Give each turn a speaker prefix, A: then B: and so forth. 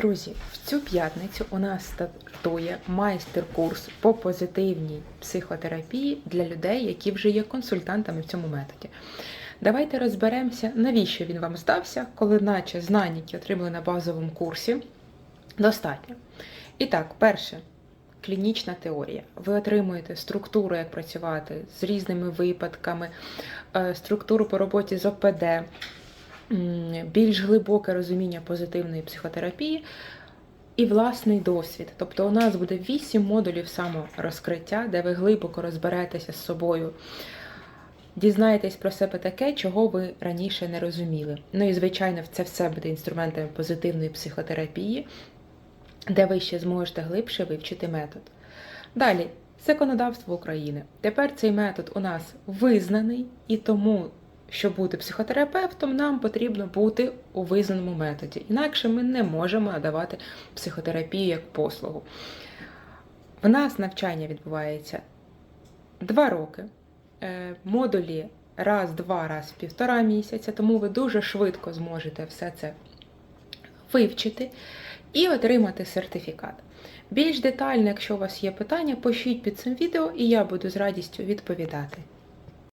A: Друзі, в цю п'ятницю у нас стартує майстер-курс по позитивній психотерапії для людей, які вже є консультантами в цьому методі. Давайте розберемося, навіщо він вам здався, коли наче знань, які отримали на базовому курсі, достатньо. І так, перше. Клінічна теорія. Ви отримуєте структуру, як працювати з різними випадками, е, структуру по роботі з ОПД, більш глибоке розуміння позитивної психотерапії і власний досвід. Тобто у нас буде вісім модулів саморозкриття, де ви глибоко розберетеся з собою, дізнаєтесь про себе таке, чого ви раніше не розуміли. Ну і, звичайно, це все буде інструментами позитивної психотерапії, де ви ще зможете глибше вивчити метод. Далі, законодавство України. Тепер цей метод у нас визнаний, і тому, щоб бути психотерапевтом, нам потрібно бути у визнаному методі. Інакше ми не можемо надавати психотерапію як послугу. В нас навчання відбувається два роки. Е, Модулі раз, два, раз, в півтора місяця, тому ви дуже швидко зможете все це вивчити і отримати сертифікат. Більш детально, якщо у вас є питання, пишіть під цим відео, і я буду з радістю відповідати.